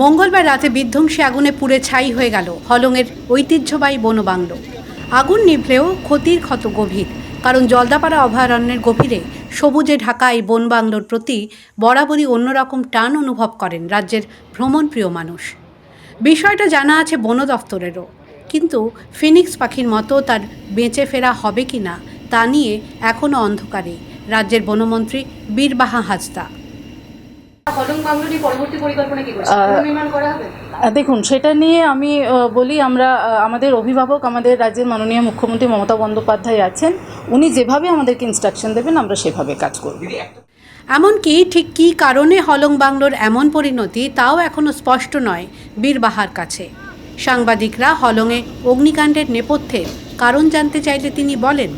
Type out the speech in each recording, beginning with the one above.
মঙ্গলবার রাতে বিধ্বংসী আগুনে পুড়ে ছাই হয়ে গেল হলংয়ের ঐতিহ্যবাহী বনবাংলো। আগুন নিভলেও ক্ষতির ক্ষত গভীর, কারণ জলদাপাড়া অভয়ারণ্যের গভীরে সবুজে ঢাকা এই বনবাংলোর প্রতি বরাবরই অন্যরকম টান অনুভব করেন রাজ্যের ভ্রমণপ্রিয় মানুষ। বিষয়টা জানা আছে বন দফতরেরও, কিন্তু ফিনিক্স পাখির মতো তার বেঁচে ফেরা হবে কি না তা নিয়ে এখনও অন্ধকারে রাজ্যের বনমন্ত্রী বীরবাহা হাজদা দেখুন সেটা নিয়ে আমি বলি আমরা আমাদের অভিভাবক আমাদের রাজ্যের মাননীয় মুখ্যমন্ত্রী মমতা বন্দ্যোপাধ্যায় আছেন। উনি যেভাবে আমাদেরকে ইনস্ট্রাকশন দেবেন আমরা সেভাবে কাজ করব। এমনকি ঠিক কী কারণে হলং বাংলোর এমন পরিণতি তাও এখনও স্পষ্ট নয় বীরবাহার কাছে। সাংবাদিকরা হলংয়ে অগ্নিকাণ্ডের নেপথ্যের কারণ জানতে চাইলে তিনি বলেন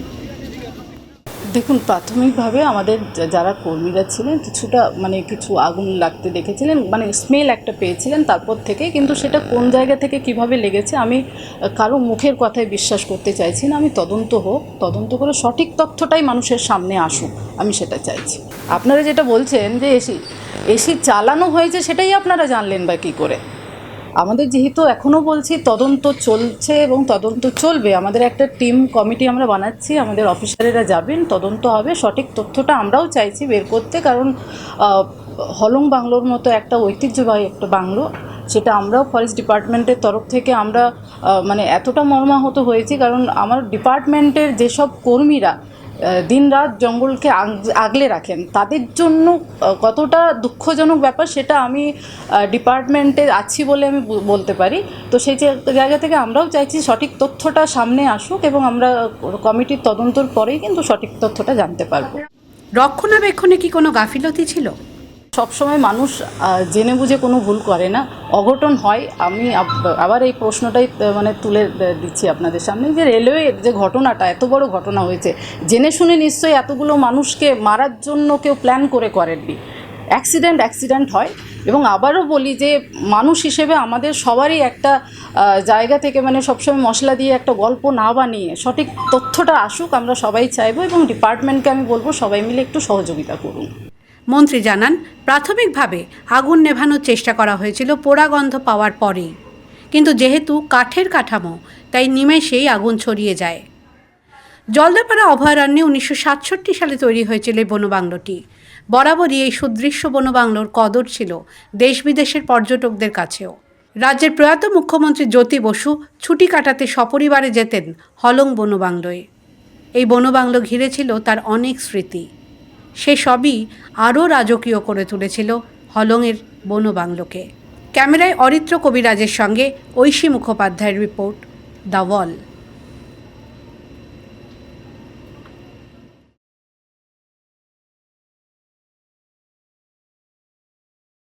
দেখুন, প্রাথমিকভাবে আমাদের যারা কর্মীরা ছিলেন, কিছুটা মানে কিছু আগুন লাগতে দেখেছিলেন মানে স্মেল একটা পেয়েছিলেন তারপর থেকে, কিন্তু সেটা কোন জায়গা থেকে কীভাবে লেগেছে আমি কারও মুখের কথায় বিশ্বাস করতে চাইছি না, আমি তদন্ত হোক, তদন্ত করে সঠিক তথ্যটাই মানুষের সামনে আসুক, আমি সেটা চাইছি। আপনারা যেটা বলছেন যে এসি এসি চালানো হয়েছে সেটাই আপনারা জানলেন বা কী করে? আমাদের যেহেতু এখনও বলছি, তদন্ত চলছে এবং তদন্ত চলবে। আমাদের একটা টিম, কমিটি আমরা বানাচ্ছি, আমাদের অফিসারেরা যাবেন, তদন্ত হবে। সঠিক তথ্যটা আমরাও চাইছি বের করতে, কারণ হলং বাংলোর মতো একটা ঐতিহ্যবাহী একটা বাংলো, সেটা আমরাও ফরেস্ট ডিপার্টমেন্টের তরফ থেকে আমরা মানে এতটা মর্মাহত হয়েছি। কারণ আমার ডিপার্টমেন্টের যেসব কর্মীরা দিন রাত জঙ্গলকে আগ- আগলে রাখেন। তাদের জন্য কতটা দুঃখজনক ব্যাপার সেটা আমি ডিপার্টমেন্টে আছি বলে আমি বলতে পারি। তো সেই জায়গা থেকে আমরাও চাইছি সঠিক তথ্যটা সামনে আসুক এবং আমরা কমিটির তদন্তর পরেই কিন্তু সঠিক তথ্যটা জানতে পারব। রক্ষণাবেক্ষণে কি কোনো গাফিলতি ছিল? সবসময় মানুষ জেনে বুঝে কোনো ভুল করে না। অঘটন হয়, আমি আবার এই প্রশ্নটাই মানে তুলে দিচ্ছি আপনাদের সামনে যে রেলওয়ের যে ঘটনাটা, এত বড় ঘটনা হয়েছে। জেনে শুনে নিশ্চয়ই এতগুলো মানুষকে মারার জন্য কেউ প্ল্যান করে করেননি। অ্যাক্সিডেন্ট অ্যাক্সিডেন্ট হয়। এবং আবারও বলি যে, মানুষ হিসেবে আমাদের সবারই একটা জায়গা থেকে মানে সবসময় মশলা দিয়ে একটা গল্প না বানিয়ে সঠিক তথ্যটা আসুক, আমরা সবাই চাইব এবং ডিপার্টমেন্টকে আমি বলব সবাই মিলে একটু সহযোগিতা করুন। মন্ত্রী জানান, প্রাথমিকভাবে আগুন নেভানোর চেষ্টা করা হয়েছিল পোড়া গন্ধ পাওয়ার পরেই। কিন্তু যেহেতু কাঠের কাঠামো, তাই নিমেষেই আগুন ছড়িয়ে যায়। জলদাপাড়া অভয়ারণ্যে উনিশশো সাতষট্টি সালে তৈরি হয়েছিল এই বনবাংলোটি। বরাবরই এই সুদৃশ্য বনবাংলোর কদর ছিল দেশ বিদেশের পর্যটকদের কাছেও। রাজ্যের প্রয়াত মুখ্যমন্ত্রী জ্যোতি বসু ছুটি কাটাতে সপরিবারে যেতেন হলং বনবাংলোয়। এই বনবাংলো ঘিরে ছিল তার অনেক স্মৃতি। সে সবই আরও রাজকীয় করে তুলেছিল হলংয়ের বনবাংলোকে। ক্যামেরায় অরিত্র কবিরাজের সঙ্গে ঐশী মুখোপাধ্যায়ের রিপোর্ট দ্য ওয়াল।